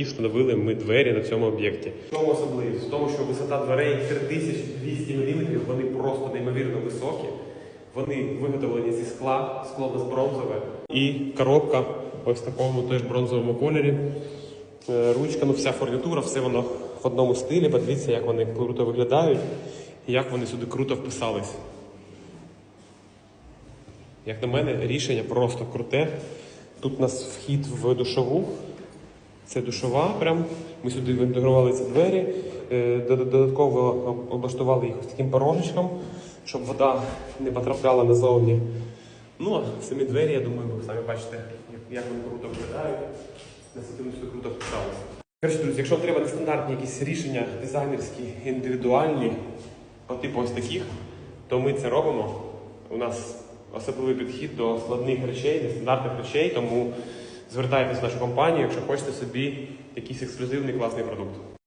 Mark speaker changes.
Speaker 1: І встановили ми двері на цьому об'єкті. В чому особливість? В тому, що висота дверей 3200 мм, вони просто неймовірно високі. Вони виготовлені зі скла, скло нас бронзове. І коробка ось в такому теж бронзовому кольорі. Е, Ручка, ну вся фурнітура, все воно в одному стилі. Подивіться, як вони круто виглядають і як вони сюди круто вписались. Як на мене, рішення просто круте. Тут у нас вхід в душову. Це душова. Прям. Ми сюди інтегрували ці двері. Е, Додатково облаштували їх ось таким порожечком, щоб вода не потрапляла назовні. Ну, а самі двері, я думаю, ви самі бачите, як- вони круто виглядають. Наскільки сюди круто вписалися. Коротше, друзі, якщо треба нестандартні якісь рішення дизайнерські, індивідуальні, по типу ось таких, то ми це робимо. У нас особливий підхід до складних речей, нестандартних речей, тому звертайтесь в нашу компанію, якщо хочете собі якийсь ексклюзивний класний продукт.